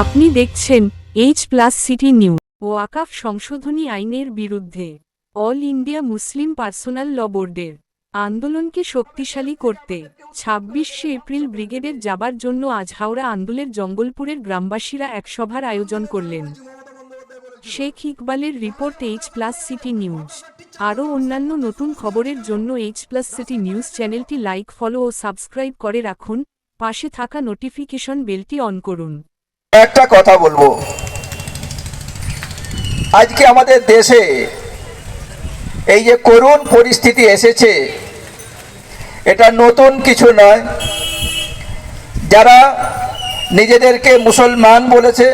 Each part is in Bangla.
আপনি দেখছেন এইচ প্লাস সিটি নিউজ ওয়াকাফ সংশোধনী আইনের বিরুদ্ধে। All India Muslim personal law বোর্ডের আন্দোলনকে শক্তিশালী করতে ছাব্বিশে এপ্রিল ব্রিগেডের যাবার জন্য আজ হাওড়া আন্দোলের জঙ্গলপুরের গ্রামবাসীরা এক সভার আয়োজন করলেন। শেখ ইকবালের report H plus city news আরও অন্যান্য নতুন খবরের জন্য এইচ প্লাস সিটি নিউজ চ্যানেলটি লাইক, ফলো ও সাবস্ক্রাইব করে রাখুন। পাশে থাকা নোটিফিকেশন বেলটি অন করুন। একটা কথা বলব। আজকে আমাদের দেশে এই যে করুণ পরিস্থিতি এসেছে, এটা নতুন কিছু নয়। যারা নিজেদেরকে মুসলমান বলেছে,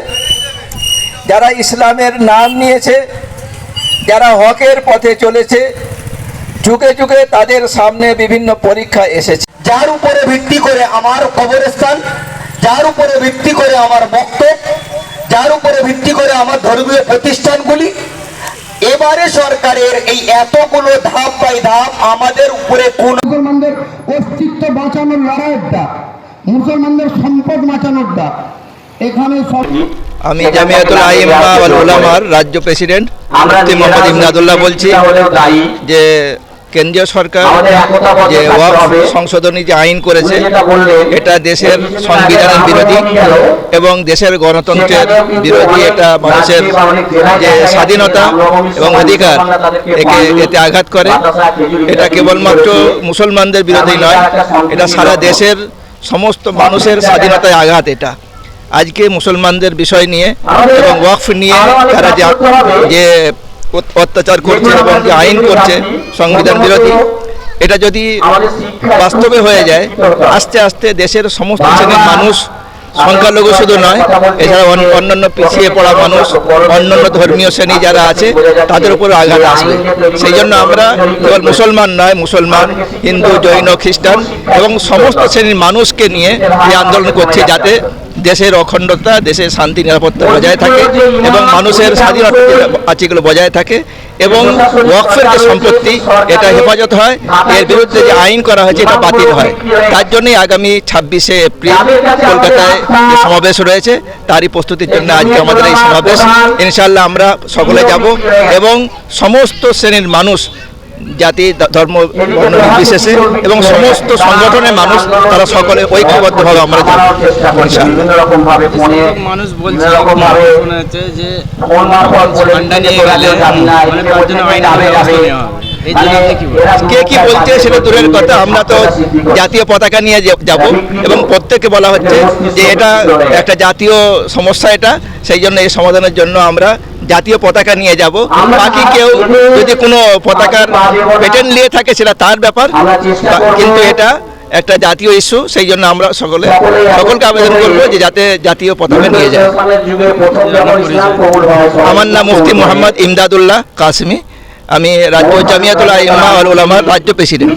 যারা ইসলামের নাম নিয়েছে, যারা হকের পথে চলেছে, যুগে যুগে তাদের সামনে বিভিন্ন পরীক্ষা এসেছে। যার উপরে ভিত্তি করে আমার কবরস্থান যার উপরে ভিত্তি করে আমার বক্তব্য যার উপরে ভিত্তি করে আমার ধর্মীয় প্রতিষ্ঠানগুলি এবারে সরকারের এই এতগুলো ধাপ বাই ধাপ আমাদের উপরে কোন মুসলমানদের অস্তিত্ব বাঁচানোর লড়াইয়ের ডাক মুসলমানদের সম্পদ বাঁচানোর ডাক এখানে আমি জামিয়াতুল আইম্মা ওয়াল উলামার রাজ্য প্রেসিডেন্ট মুফতি মোহাম্মদ ইমদাদুল্লাহ বলছি যে কেন্দ্রীয় সরকার যে ওয়াকফ সংশোধনী যে আইন করেছে এটা দেশের সংবিধানের বিরোধী এবং দেশের গণতন্ত্রের বিরোধী এটা মানুষের যে স্বাধীনতা এবং অধিকার একে এতে আঘাত করে। এটা কেবলমাত্র মুসলমানদের বিরোধী নয় এটা সারা দেশের সমস্ত মানুষের স্বাধীনতায় আঘাত এটা। আজকে মুসলমানদের বিষয় নিয়ে এবং ওয়াকফ নিয়ে তারা যে যে অত্যাচার করছে এবং যে আইন করছে সংবিধান বিরোধী এটা যদি বাস্তবে হয়ে যায় আস্তে আস্তে দেশের সমস্ত শ্রেণির মানুষ সংখ্যালঘু শুধু নয় এছাড়া অন্যান্য পিছিয়ে পড়া মানুষ অন্যান্য ধর্মীয় শ্রেণি যারা আছে তাদের উপর আঘাত আসবে। সেই জন্য আমরা কেবল মুসলমান নয় মুসলমান হিন্দু জৈন খ্রিস্টান এবং সমস্ত শ্রেণির মানুষকে নিয়ে এই আন্দোলন করছি যাতে দেশের অখণ্ডতা, দেশের শান্তি, নিরাপত্তা বজায় থাকে এবং মানুষের স্বাধীনতা যে এগুলো বজায় থাকে এবং ওয়াকফের যে সম্পত্তি, এটা হেফাজত হয়। এর বিরুদ্ধে যে আইন করা হয়েছে, এটা বাতিল হয়। তার জন্যই আগামী ছাব্বিশে এপ্রিল কলকাতায় যে সমাবেশ রয়েছে, তারই প্রস্তুতির জন্য আজকে আমাদের এই সমাবেশ। ইনশাল্লাহ আমরা সকলে যাব এবং সমস্ত শ্রেণির মানুষ জাতি ধর্ম বর্ণ বিশেষে এবং সমস্ত সংগঠনের মানুষ তারা সকলে ঐক্যবদ্ধভাবে আমরা মানুষ বলছে মনে যে ঠান্ডা নিয়ে গেলে মানে তার জন্য আইন ব্যবস্থা নেওয়া কি কে কি বলছে সেটা দূরের কথা। আমরা তো জাতীয় পতাকা নিয়ে যাব এবং প্রত্যেককে বলা হচ্ছে যে এটা একটা জাতীয় সমস্যা এটা। সেই জন্য এই সমাধানের জন্য আমরা জাতীয় পতাকা নিয়ে যাব। বাকি কেউ যদি কোনো পতাকার পেটেন্ট নিয়ে থাকে সেটা তার ব্যাপার। কিন্তু এটা একটা জাতীয় ইস্যু সেই জন্য আমরা সকলে সকলকে আবেদন করব যে যাতে জাতীয় পতাকা নিয়ে যায়। আমার নাম মুফতি মোহাম্মদ ইমদাদুল্লাহ কাসমি। আমি রাজ্য জামিয়াতুল আইমা আল উলামার রাজ্য প্রেসিডেন্ট